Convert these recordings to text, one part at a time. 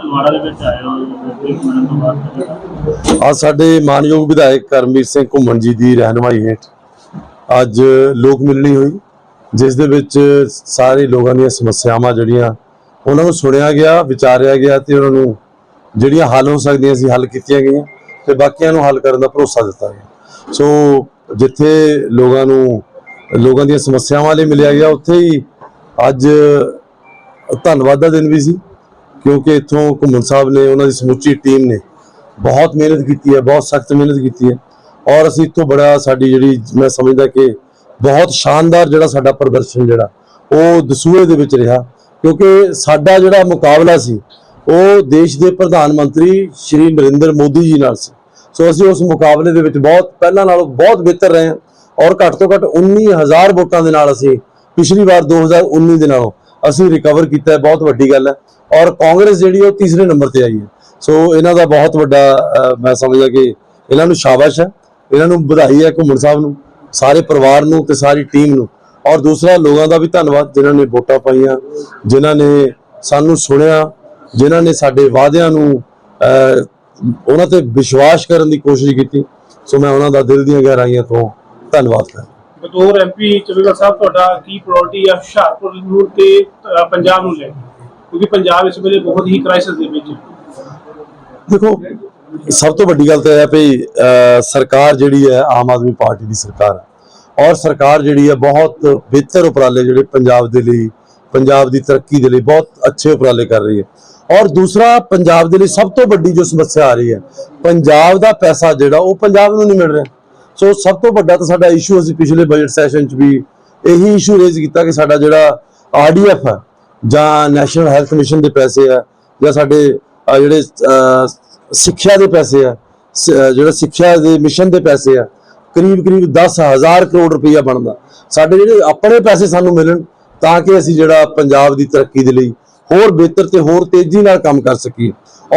ਤਲਵਾੜਾ ਦੇ ਵਿੱਚ ਆਏ ਹੋ ਦੇਖ ਮਿਲਣ ਤੋਂ ਬਾਅਦ ਅੱਜ ਸਾਡੇ ਮਾਨਯੋਗ ਵਿਧਾਇਕ ਕਰਮਵੀਰ ਸਿੰਘ ਘੁੰਮਣ ਜੀ ਦੀ ਰਹਿਨਮਾਈ ਹੇਠ ਅੱਜ ਲੋਕ ਮਿਲਣੀ ਹੋਈ, ਜਿਸ ਦੇ ਵਿੱਚ ਸਾਰੇ ਲੋਕਾਂ ਦੀਆਂ ਸਮੱਸਿਆਵਾਂ ਜਿਹੜੀਆਂ ਉਹਨਾਂ ਨੂੰ ਸੁਣਿਆ ਗਿਆ, ਵਿਚਾਰਿਆ ਗਿਆ ਤੇ ਉਹਨਾਂ ਨੂੰ ਜਿਹੜੀਆਂ ਹੱਲ ਹੋ ਸਕਦੀਆਂ ਸੀ ਹੱਲ ਕੀਤੀਆਂ ਗਈਆਂ ਤੇ ਬਾਕੀਆਂ ਨੂੰ ਹੱਲ ਕਰਨ ਦਾ ਭਰੋਸਾ ਦਿੱਤਾ ਗਿਆ। ਸੋ ਜਿੱਥੇ ਲੋਕਾਂ ਨੂੰ, ਲੋਕਾਂ ਦੀਆਂ ਸਮੱਸਿਆਵਾਂ ਲਈ ਮਿਲਿਆ ਗਿਆ, ਉੱਥੇ ਹੀ ਅੱਜ ਧੰਨਵਾਦ ਦਾ ਦਿਨ ਵੀ ਸੀ। ਕਿਉਂਕਿ ਇੱਥੋਂ ਘੁੰਮਣ ਸਾਹਿਬ ਨੇ, ਉਹਨਾਂ ਦੀ ਸਮੁੱਚੀ ਟੀਮ ਨੇ ਬਹੁਤ ਮਿਹਨਤ ਕੀਤੀ ਹੈ, ਬਹੁਤ ਸਖਤ ਮਿਹਨਤ ਕੀਤੀ ਹੈ ਔਰ ਅਸੀਂ ਇਸ ਤੋਂ ਬੜਾ ਸਾਡੀ ਜਿਹੜੀ ਮੈਂ ਸਮਝਦਾ ਕਿ ਬਹੁਤ ਸ਼ਾਨਦਾਰ ਜਿਹੜਾ ਸਾਡਾ ਪ੍ਰਦਰਸ਼ਨ ਜਿਹੜਾ, ਉਹ ਦਸੂਹੇ ਦੇ ਵਿੱਚ ਰਿਹਾ ਕਿਉਂਕਿ ਸਾਡਾ ਜਿਹੜਾ ਮੁਕਾਬਲਾ ਸੀ, ਉਹ ਦੇਸ਼ ਦੇ ਪ੍ਰਧਾਨ ਮੰਤਰੀ ਸ਼੍ਰੀ ਨਰਿੰਦਰ ਮੋਦੀ ਜੀ ਨਾਲ ਸੀ। ਸੋ ਅਸੀਂ ਉਸ ਮੁਕਾਬਲੇ ਦੇ ਵਿੱਚ ਬਹੁਤ, ਪਹਿਲਾਂ ਨਾਲੋਂ ਬਹੁਤ ਬਿਹਤਰ ਰਹੇ ਹਾਂ ਔਰ ਘੱਟ ਤੋਂ ਘੱਟ 19000 ਵੋਟਾਂ ਦੇ ਨਾਲ ਅਸੀਂ ਪਿਛਲੀ ਵਾਰ 2019 ਦੇ ਨਾਲੋਂ ਅਸੀਂ ਰਿਕਵਰ ਕੀਤਾ ਬਹੁਤ ਵੱਡੀ ਗੱਲ ਹੈ। ਔਰ ਕਾਂਗਰਸ ਜਿਹੜੀ ਉਹ ਤੀਸਰੇ ਨੰਬਰ ਤੇ ਆਈ ਹੈ। ਸੋ ਇਹਨਾਂ ਦਾ ਬਹੁਤ ਵੱਡਾ ਮੈਂ ਸਮਝਦਾ ਕਿ ਇਹਨਾਂ ਨੂੰ ਸ਼ਾਬਾਸ਼ ਹੈ। ਇਹਨਾਂ ਨੂੰ ਵਧਾਈ ਹੈ ਘੁੰਮਣ ਸਾਹਿਬ ਨੂੰ, ਸਾਰੇ ਪਰਿਵਾਰ ਨੂੰ ਤੇ ਸਾਰੀ ਟੀਮ ਨੂੰ। ਔਰ ਦੂਸਰਾ ਲੋਕਾਂ ਦਾ ਵੀ ਧੰਨਵਾਦ, ਜਿਨ੍ਹਾਂ ਨੇ ਵੋਟਾਂ ਪਾਈਆਂ, ਜਿਨ੍ਹਾਂ ਨੇ ਸਾਨੂੰ ਸੁਣਿਆ, ਜਿਨ੍ਹਾਂ ਨੇ ਸਾਡੇ ਵਾਅਦਿਆਂ ਨੂੰ ਉਹਨਾਂ ਤੇ ਵਿਸ਼ਵਾਸ ਕਰਨ ਦੀ ਕੋਸ਼ਿਸ਼ ਕੀਤੀ। ਸੋ ਮੈਂ ਉਹਨਾਂ ਦਾ ਦਿਲ ਦੀਆਂ ਗਹਿਰਾਈਆਂ ਤੋਂ ਧੰਨਵਾਦ ਕਰਦਾ ਬਤੌਰ ਐਮਪੀ ਚੰਡੀਗੜ੍ਹ ਸਾਹਿਬ, ਤੁਹਾਡਾ ਕੀ ਪ੍ਰਾਇੋਰਟੀ ਹੈ ਹੁਸ਼ਿਆਰਪੁਰ ਨੂੰ ਤੇ ਪੰਜਾਬ ਨੂੰ ਲੈ ਕੇ? ਕਿਉਂਕਿ ਪੰਜਾਬ ਇਸ ਵੇਲੇ ਬਹੁਤ ਹੀ ਕ੍ਰਾਈਸਿਸ ਦੇ ਵਿੱਚ ਦੇਖੋ, ਸਭ ਤੋਂ ਵੱਡੀ ਗੱਲ ਤਾਂ ਇਹ ਹੈ ਵੀ ਸਰਕਾਰ ਜਿਹੜੀ ਹੈ, ਆਮ ਆਦਮੀ ਪਾਰਟੀ ਦੀ ਸਰਕਾਰ ਹੈ। ਔਰ ਸਰਕਾਰ ਜਿਹੜੀ ਹੈ, ਬਹੁਤ ਬਿਹਤਰ ਉਪਰਾਲੇ ਜਿਹੜੇ ਪੰਜਾਬ ਦੇ ਲਈ, ਪੰਜਾਬ ਦੀ ਤਰੱਕੀ ਦੇ ਲਈ ਬਹੁਤ ਅੱਛੇ ਉਪਰਾਲੇ ਕਰ ਰਹੀ ਹੈ। ਔਰ ਦੂਸਰਾ, ਪੰਜਾਬ ਦੇ ਲਈ ਸਭ ਤੋਂ ਵੱਡੀ ਜੋ ਸਮੱਸਿਆ ਆ ਰਹੀ ਹੈ, ਪੰਜਾਬ ਦਾ ਪੈਸਾ ਜਿਹੜਾ, ਉਹ ਪੰਜਾਬ ਨੂੰ ਨਹੀਂ ਮਿਲ ਰਿਹਾ। ਸੋ ਸਭ ਤੋਂ ਵੱਡਾ ਤਾਂ ਸਾਡਾ ਇਸ਼ੂ ਅਸੀਂ ਪਿਛਲੇ ਬਜਟ ਸੈਸ਼ਨ 'ਚ ਵੀ ਇਹੀ ਇਸ਼ੂ ਰੇਜ਼ ਕੀਤਾ ਕਿ ਸਾਡਾ ਜਿਹੜਾ ਆਰਡੀਐਫ ਹੈ ਜਾਂ ਨੈਸ਼ਨਲ ਹੈਲਥ ਮਿਸ਼ਨ ਦੇ ਪੈਸੇ ਆ, ਜਾਂ ਸਾਡੇ ਜਿਹੜੇ ਸਿੱਖਿਆ ਦੇ ਪੈਸੇ ਆ, ਸ- ਜਿਹੜਾ ਸਿੱਖਿਆ ਦੇ ਮਿਸ਼ਨ ਦੇ ਪੈਸੇ ਆ, ਕਰੀਬ ਕਰੀਬ 10000 ਕਰੋੜ ਰੁਪਈਆ ਬਣਦਾ। ਸਾਡੇ ਜਿਹੜੇ ਆਪਣੇ ਪੈਸੇ ਸਾਨੂੰ ਮਿਲਣ, ਤਾਂ ਕਿ ਅਸੀਂ ਜਿਹੜਾ ਪੰਜਾਬ ਦੀ ਤਰੱਕੀ ਦੇ ਲਈ ਹੋਰ ਬਿਹਤਰ ਤੇ ਹੋਰ ਤੇਜ਼ੀ ਨਾਲ ਕੰਮ ਕਰ ਸਕੀਏ।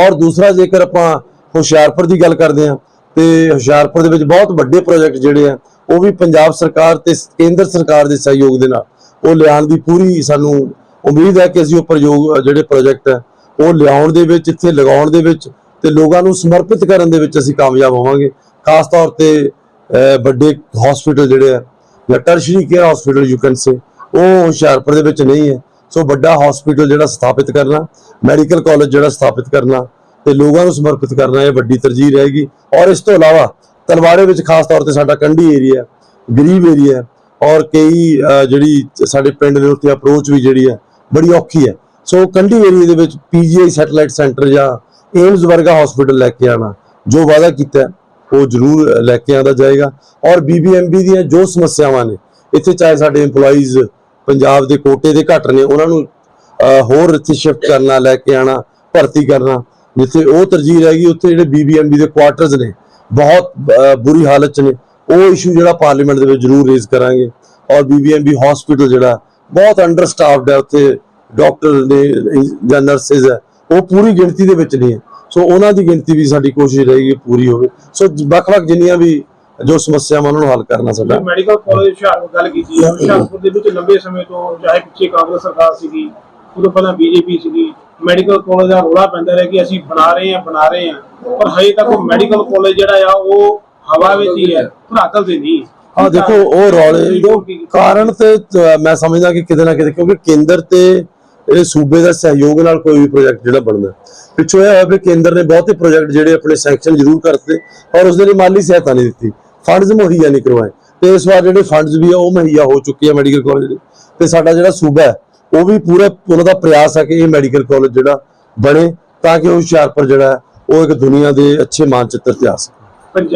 ਔਰ ਦੂਸਰਾ, ਜੇਕਰ ਆਪਾਂ ਹੁਸ਼ਿਆਰਪੁਰ ਦੀ ਗੱਲ ਕਰਦੇ ਹਾਂ, ਤੇ ਹੁਸ਼ਿਆਰਪੁਰ ਦੇ ਵਿੱਚ ਬਹੁਤ ਵੱਡੇ ਪ੍ਰੋਜੈਕਟ ਜਿਹੜੇ ਆ, ਉਹ ਵੀ ਪੰਜਾਬ ਸਰਕਾਰ ਤੇ ਕੇਂਦਰ ਸਰਕਾਰ ਦੇ ਸਹਿਯੋਗ ਦੇ ਨਾਲ, ਉਹ ਲਿਆਉਣ ਦੀ ਪੂਰੀ ਸਾਨੂੰ ਉਮੀਦ ਹੈ ਕਿ ਅਸੀਂ ਉਹ ਪ੍ਰਯੋਗ, ਜਿਹੜੇ ਪ੍ਰੋਜੈਕਟ ਹੈ, ਉਹ ਲਿਆਉਣ ਦੇ ਵਿੱਚ, ਇੱਥੇ ਲਗਾਉਣ ਦੇ ਵਿੱਚ ਤੇ ਲੋਕਾਂ ਨੂੰ ਸਮਰਪਿਤ ਕਰਨ ਦੇ ਵਿੱਚ ਅਸੀਂ ਕਾਮਯਾਬ ਹੋਵਾਂਗੇ। ਖਾਸ ਤੌਰ ਤੇ ਵੱਡੇ ਹਸਪੀਟਲ ਜਿਹੜੇ ਆ ਜਾਂ tertiary care hospital you can say ਉਹ ਹੁਸ਼ਿਆਰਪੁਰ ਦੇ ਵਿੱਚ ਨਹੀਂ ਹੈ। ਸੋ ਵੱਡਾ ਹਸਪੀਟਲ ਜਿਹੜਾ ਸਥਾਪਿਤ ਕਰਨਾ ਮੈਡੀਕਲ ਕਾਲਜ ਜਿਹੜਾ ਸਥਾਪਿਤ ਕਰਨਾ ਤੇ ਲੋਕਾਂ ਨੂੰ ਸਮਰਪਿਤ ਕਰਨਾ, ਇਹ ਵੱਡੀ ਤਰਜੀਹ ਰਹੇਗੀ। ਔਰ ਇਸ ਤੋਂ ਇਲਾਵਾ ਤਲਵਾੜੇ ਵਿੱਚ ਖਾਸ ਤੌਰ ਤੇ ਸਾਡਾ ਕੰਢੀ ਏਰੀਆ ਗਰੀਬ ਏਰੀਆ ਔਰ ਕਈ ਜਿਹੜੀ ਸਾਡੇ ਪਿੰਡ ਦੇ ਉੱਤੇ ਅਪਰੋਚ ਵੀ ਜਿਹੜੀ ਹੈ ਬੜੀ ਔਖੀ ਹੈ। ਸੋ ਕੰਢੀ ਏਰੀਆ ਦੇ ਵਿੱਚ ਪੀਜੀਆਈ ਸੈਟੇਲਾਈਟ ਸੈਂਟਰ ਜਾਂ ਏਮਸ ਵਰਗਾ ਹਸਪੀਟਲ ਲੈ ਕੇ ਆਣਾ ਜੋ ਵਾਅਦਾ ਕੀਤਾ ਉਹ ਜ਼ਰੂਰ ਲੈ ਕੇ ਆਂਦਾ ਜਾਏਗਾ। ਔਰ ਬੀਬੀਐਮਬੀ ਦੀਆਂ ਜੋ ਸਮੱਸਿਆਵਾਂ ਨੇ, ਇੱਥੇ ਚਾਹੇ ਸਾਡੇ EMPLOYEES ਪੰਜਾਬ ਦੇ ਕੋਟੇ ਦੇ ਘੱਟ ਨੇ, ਉਹਨਾਂ ਨੂੰ ਹੋਰ ਇੱਥੇ ਸ਼ਿਫਟ ਕਰਨਾ, ਲੈ ਕੇ ਆਣਾ ਭਰਤੀ ਕਰਨਾ, ਜਿੱਥੇ ਉਹ ਤਰਜੀਹ ਰਹੇਗੀ ਉੱਥੇ ਜਿਹੜੇ ਬੀਬੀਐਮਬੀ ਦੇ ਕੁਆਟਰਸ ਨੇ, ਬਹੁਤ ਬੁਰੀ ਹਾਲਤ ਚ ਨੇ। ਉਹ ਇਸ਼ੂ ਜਿਹੜਾ ਪਾਰਲੀਮੈਂਟ ਦੇ ਵਿੱਚ ਜ਼ਰੂਰ ਰੇਜ਼ ਕਰਾਂਗੇ। ਔਰ ਬੀਬੀਐਮਬੀ ਹਸਪੀਟਲ ਜਿਹੜਾ ਬਹੁਤ ਅੰਡਰ ਸਟਾਫਡ ਹੈ ਉੱਥੇ ਡਾਕਟਰ ਨੇ, ਜਾਂ ਨਰਸਿਸ ਹੈ। ਉਹ ਪੂਰੀ ਗਿਣਤੀ ਦੇ ਵਿੱਚ ਨਹੀਂ ਹੈ। ਸੋ ਉਹਨਾਂ ਦੀ ਗਿਣਤੀ ਵੀ ਸਾਡੀ ਕੋਸ਼ਿਸ਼ ਰਹੇਗੀ ਪੂਰੀ ਹੋਵੇ। ਸੋ ਵੱਖ-ਵੱਖ ਜਿੰਨੀਆਂ ਵੀ ਜੋ ਸਮੱਸਿਆਵਾਂ ਉਹਨਾਂ ਨੂੰ ਹੱਲ ਕਰਨਾ ਸਾਡਾ। ਮੈਡੀਕਲ ਕਾਲਜ ਹੁਸ਼ਿਆਰਪੁਰ ਗੱਲ ਕੀਤੀ ਹੈ। ਹੁਸ਼ਿਆਰਪੁਰ ਦੇ ਵਿੱਚ ਲੰਬੇ ਸਮੇਂ ਤੋਂ ਚਾਹੇ ਪਿੱਛੇ ਕਾਂਗਰਸ ਸਰਕਾਰ ਸੀਗੀ, ਉਦੋਂ ਪਹਿਲਾਂ ਬੀਜੇਪੀ ਸੀਗੀ। ਮੈਡੀਕਲ ਕਾਲਜ ਦਾ ਰੋਲਾ ਪੈਂਦਾ ਰਿਹਾ ਕਿ ਅਸੀਂ ਬਣਾ ਰਹੇ ਹਾਂ, ਬਣਾ ਰਹੇ ਹਾਂ। ਪਰ ਹਜੇ ਤੱਕ ਉਹ ਮੈਡੀਕਲ ਕਾਲਜ ਜਿਹੜਾ ਆ, ਉਹ ਹਵਾ ਵਿੱਚ ਹੀ ਹੈ ਧਰਾਤਲ ਤੇ ਨਹੀਂ। ਆ ਦੇਖੋ ਉਹ ਰੌਲੇ ਕਾਰਨ ਤੇ ਮੈਂ ਸਮਝਦਾ ਕਿ ਕਿਤੇ ਨਾ ਕਿਤੇ ਕਿਉਂਕਿ ਕੇਂਦਰ ਤੇ ਇਹ ਸੂਬੇ ਦਾ ਸਹਿਯੋਗ ਨਾਲ ਕੋਈ ਵੀ ਪ੍ਰੋਜੈਕਟ ਜਿਹੜਾ ਬਣਦਾ ਪਿੱਛੋਂ ਇਹ ਹੋਇਆ ਵੀ ਕੇਂਦਰ ਨੇ ਬਹੁਤੇ ਪ੍ਰੋਜੈਕਟ ਜਿਹੜੇ ਆਪਣੇ ਸੈਂਕਸ਼ਨ ਜ਼ਰੂਰ ਕਰਤੇ ਔਰ ਉਸ ਦੇ ਲਈ ਮਾਲੀ ਸਹਾਇਤਾ ਨਹੀਂ ਦਿੱਤੀ। ਫੰਡਸ ਮੁਹੱਈਆ ਨਹੀਂ ਕਰਵਾਏ। ਤੇ ਇਸ ਵਾਰ ਜਿਹੜੇ ਫੰਡਸ ਵੀ ਆ ਉਹ ਮੁਹੱਈਆ ਹੋ ਚੁੱਕੇ ਆ ਮੈਡੀਕਲ ਕਾਲਜ ਦੇ। ਤੇ ਸਾਡਾ ਜਿਹੜਾ ਸੂਬਾ ਹੈ ਉਹ ਵੀ ਪੂਰਾ ਉਹਨਾਂ ਦਾ ਪ੍ਰਯਾਸ ਹੈ ਕਿ ਇਹ ਮੈਡੀਕਲ ਕਾਲਜ ਜਿਹੜਾ ਬਣੇ ਤਾਂ ਕਿ ਉਹ ਹੁਸ਼ਿਆਰਪੁਰ ਜਿਹੜਾ ਉਹ ਇੱਕ ਦੁਨੀਆ ਦੇ ਅੱਛੇ ਮਾਨਚਿੱਤਰ ਤੇ ਆ ਸਕੇ। ਪੰਜਾਬ